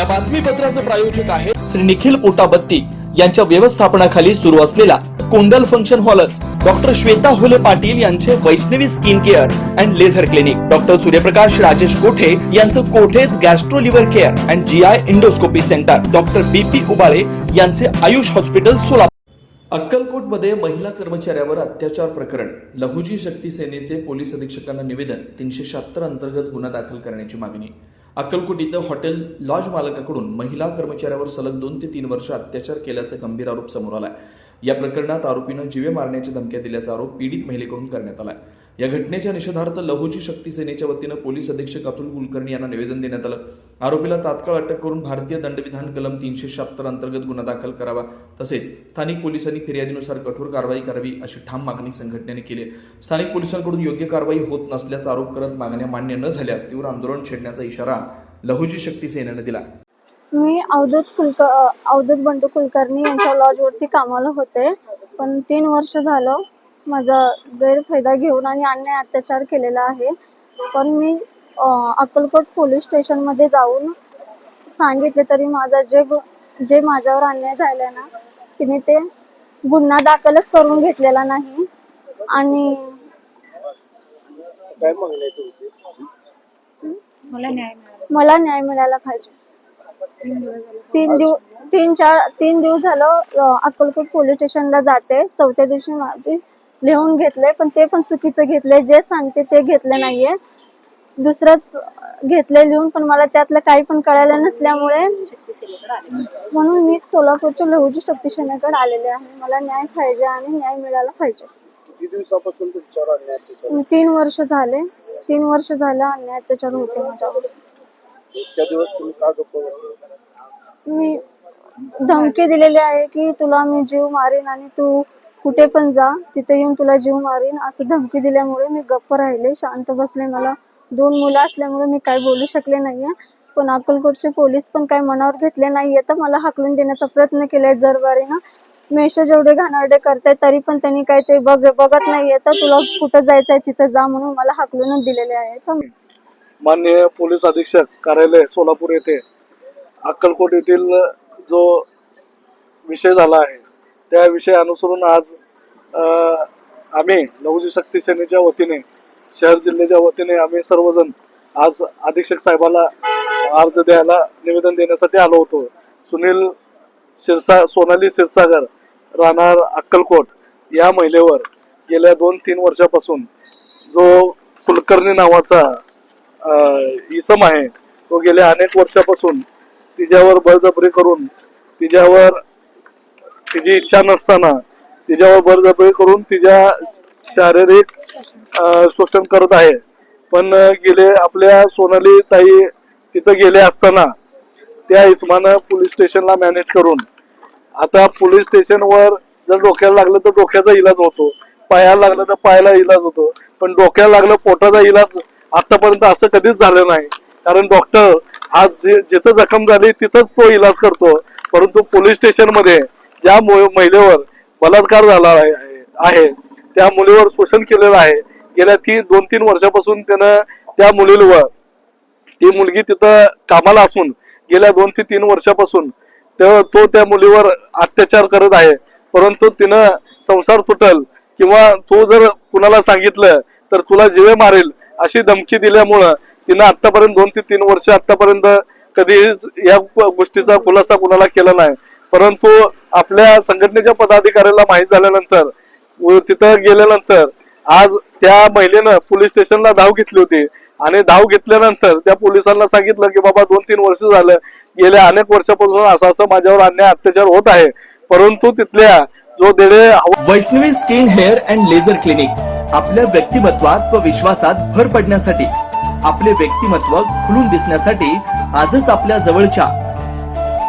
या बातमीपत्राचे प्रायोजक आहे श्री निखिल पोटाबत्ती यांच्या व्यवस्थापनाखाली सुरू असलेला कोंडल फंक्शन हॉलच. डॉक्टर श्वेता हुले पाटील यांचे Vaishnavi skin care and laser clinic. Doctor Suryaprakash Rajesh Kothe यांचं Kothe's gastro liver care and G I endoscopy centre. Doctor B P Ubale यांचे आयुष हॉस्पिटल सोलापूर. अक्कलकोटमध्ये महिला कर्मचाऱ्यावर अत्याचार प्रकरण. लहुजी शक्ती सेनेचे पोलीस अधीक्षकांना निवेदन. तीनशे शहात्तर अंतर्गत गुन्हा दाखल करण्याची मागणी. अक्कलकोट इथं हॉटेल लॉज मालकाकडून महिला कर्मचाऱ्यावर सलग दोन ते तीन वर्ष अत्याचार केल्याचा गंभीर आरोप समोर आलाय. या प्रकरणात आरोपीनं जीवे मारण्याच्या धमक्या दिल्याचा आरोप पीडित महिलेकडून करण्यात आलाय. या घटनेच्या निषेधार्थ लहुजी शक्ती सेनेच्या वतीनं पोलीस अधीक्षक अतुल कुलकर्णी यांना निवेदन देण्यात आलं. आरोपीला तात्काळ अटक करून भारतीय दंडविधान कलम तीनशे शहात्तर अंतर्गत गुन्हा दाखल करावा तसेच स्थानिक पोलिसांनी फिर्यादीनुसार कठोर कारवाई करावी अशी ठाम मागणी संघटनेने केली स्थानिक पोलिसांकडून योग्य कारवाई होत नसल्याचा आरोप करत मागण्या मान्य न झाल्यास तीव्र आंदोलन छेडण्याचा इशारा लहुजी शक्ती सेनेनं दिला. मी अवधूत कुलक अवधूत बंडू कुलकर्णी यांच्या लॉजवरती कामाला होते पण तीन वर्ष झालं माझा गैरफायदा घेऊन आणि अन्याय अत्याचार केलेला आहे. पण मी अक्कलकोट पोलीस स्टेशनमध्ये जाऊन सांगितले तरी माझा जे जे माझ्यावर अन्याय झाला ना तिने ते गुन्हा दाखलच करून घेतलेला नाही. आणि मला न्याय मिळायला पाहिजे. तीन दिवस तीन चार तीन दिवस झालं अक्कलकोट पोलीस स्टेशनला जाते. चौथ्या दिवशी माझी लिहून घेतले पण ते पण चुकीचं घेतले जे सांगते ते घेतले नाहीये. दुसरंच घेतले लिहून पण मला त्यातलं काही पण कळालं नसल्यामुळे म्हणून मी सोलापूरच्या लहुजी शक्ती सेनेकडे आलेले आहे. मला न्याय पाहिजे आणि न्याय मिळायला पाहिजे. तीन वर्ष झाले. तीन वर्ष झाले अन्याय अत्याचार होते माझ्यावर. मी धमकी दिलेली आहे की तुला मी जीव मारीन आणि तू कुठे पण जा तिथे येऊन तुला जीव मारीन. असं धमकी दिल्यामुळे मी गप्प राहिले शांत बसले. मला दोन मुलं असल्यामुळे मी काय बोलू शकले नाहीये. पण अक्कलकोटचे पोलीस पण काही मनावर घेतले नाहीये. तर मला हाकलून देण्याचा प्रयत्न केलाय जरबारीनं मेसेज एवढे घाणारडे करताय तरी पण त्यांनी काही ते बघ बघत नाहीये. तर तुला कुठं जायचंय तिथं जा म्हणून मला हाकलूनच दिलेले आहे. माननीय पोलीस अधीक्षक कार्यालय सोलापूर येथे अक्कलकोट येथील जो विषय झाला आहे त्या विषय अनुसरून आज आम्ही लघुजी शक्ती सेनेच्या वतीने शहर जिल्ह्याच्या वतीने आम्ही सर्वजण आज अधीक्षक साहेबाला अर्ज द्यायला निवेदन देण्यासाठी आलो होतो. सुनील शिरसा सोनाली सिरसागर राहणार अक्कलकोट या महिलेवर गेल्या दोन तीन वर्षापासून जो कुलकर्णी नावाचा इसम आहे तो गेल्या अनेक वर्षापासून तिच्यावर बळजबरी करून तिच्यावर तिची इच्छा नसताना तिच्यावर बरजबरी करून तिच्या शारीरिक शोषण करत आहे. पण गेले आपल्या सोनाली ताई तिथं गेले असताना त्या इस्मानं पोलीस स्टेशनला मॅनेज करून आता पोलीस स्टेशनवर जर डोक्याला लागलं तर डोक्याचा इलाज होतो पायाला लागलं तर पायाला इलाज होतो पण डोक्याला लागलं पोटाचा इलाज आतापर्यंत असं कधीच झालं नाही. कारण डॉक्टर आज जे- जिथं जखम झाली तिथंच तो इलाज करतो. परंतु पोलीस स्टेशनमध्ये ज्या मु- महिलेवर बलात्कार झाला आहे त्या मुलीवर शोषण केलेलं आहे गेल्या ती दोन तीन वर्षापासून त्यानं त्या मुलीवर ती मुलगी तिथं कामाला असून गेल्या दोन ते तीन वर्षापासून तो तो त्या मुलीवर अत्याचार करत आहे. परंतु तिनं संसार तुटल किंवा तू जर कुणाला सांगितलं तर तुला जिवे मारेल अशी धमकी दिल्यामुळं तिनं आतापर्यंत दोन ते तीन वर्ष आतापर्यंत कधीच या गोष्टीचा खुलासा कुणाला केला नाही. परंतु आपल्या संघटनेच्या पदाधिकाऱ्याला माहीत झाल्यानंतर तिथं गेल्यानंतर आज त्या महिलेनं पोलीस स्टेशनला धाव घेतली होती. आणि धाव घेतल्यानंतर त्या पोलिसांना सांगितलं की बाबा दोन तीन वर्ष झालं. गेल्या अनेक वर्षापासून असं असं माझ्यावर अन्याय अत्याचार होत आहे. परंतु तिथल्या जो देडे Vaishnavi skin hair and laser clinic आपल्या व्यक्तिमत्वात व विश्वासात भर पडण्यासाठी आपले व्यक्तिमत्व खुलून दिसण्यासाठी आजच आपल्या जवळच्या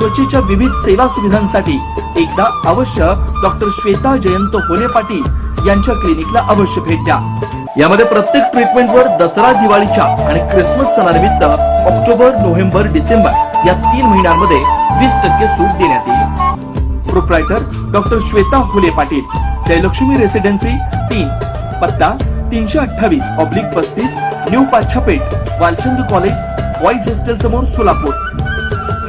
त्वचेच्या विविध सेवा सुविधांसाठी एकदा अवश्य डॉक्टर श्वेता जयंत होले पाटील यांच्या क्लिनिकला अवश्य भेट द्या. यामध्ये प्रत्येक ट्रीटमेंटवर दसरा दिवाळीच्या आणि क्रिसमस सणानिमित्त ऑक्टोबर नोव्हेंबर डिसेंबर या तीन महिन्यांमध्ये वीस टक्के सूट देण्यात येईल. Proprietor doctor Shweta Hule Patil Jayalakshmi residency तीन पत्ता तीनशे अठ्ठावीस ऑब्लिक पस्तीस new Pachhapeth Walchand college boys hostel समोर सोलापूर.